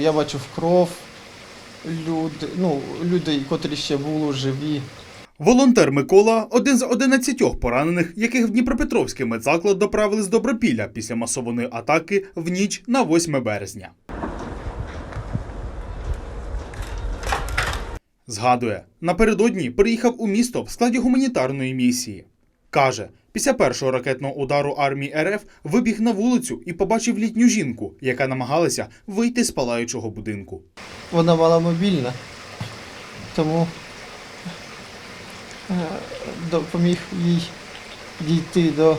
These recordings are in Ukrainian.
Я бачив кров, люди, ну, люди, котрі ще були живі. Волонтер Микола один з 11 поранених, яких в Дніпропетровський медзаклад доправили з Добропілля після масованої атаки в ніч на 8 березня. Згадує, напередодні приїхав у місто в складі гуманітарної місії. Каже, після першого ракетного удару армії РФ вибіг на вулицю і побачив літню жінку, яка намагалася вийти з палаючого будинку. Вона була мобільна, тому е, допоміг їй дійти до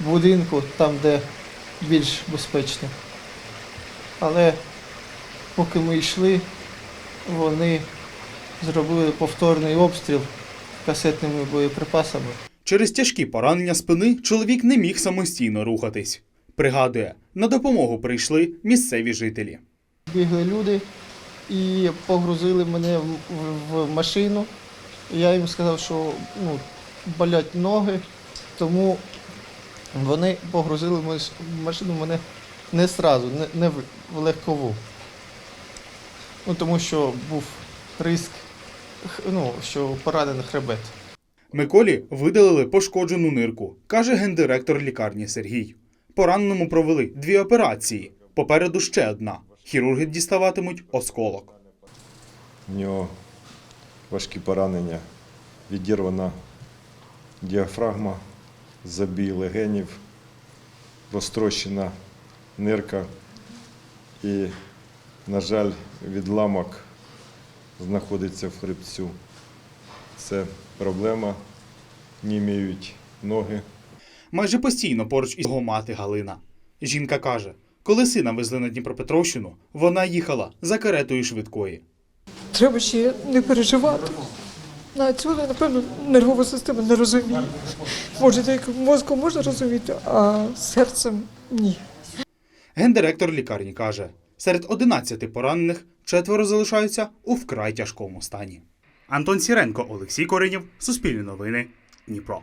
будинку, там, де більш безпечно. Але поки ми йшли, вони зробили повторний обстріл касетними боєприпасами. Через тяжкі поранення спини чоловік не міг самостійно рухатись. Пригадує, на допомогу прийшли місцеві жителі. Бігли люди і погрузили мене в, машину. Я їм сказав, що ну, болять ноги, тому вони погрузили в машину мене не сразу, не, в легкову. Ну, тому що був риск, ну, що поранений хребет. Миколі видалили пошкоджену нирку, каже гендиректор лікарні Сергій. Пораненому провели дві операції. Попереду ще одна. Хірурги діставатимуть осколок. В нього важкі поранення, відірвана діафрагма, забій легенів, розтрощена нирка і, на жаль, відламок знаходиться в хребцю. Це проблема, німіють ноги. Майже постійно поруч із його мати Галина. Жінка каже, коли сина везли на Дніпропетровщину, вона їхала за каретою швидкої. Треба ще не переживати. На цього, напевно, нервова система не розуміє. Може, так мозком можна розуміти, а серцем ні. Гендиректор лікарні каже, серед 11 поранених четверо залишаються у вкрай тяжкому стані. Антон Сіренко, Олексій Коринів, Суспільне новини, Дніпро.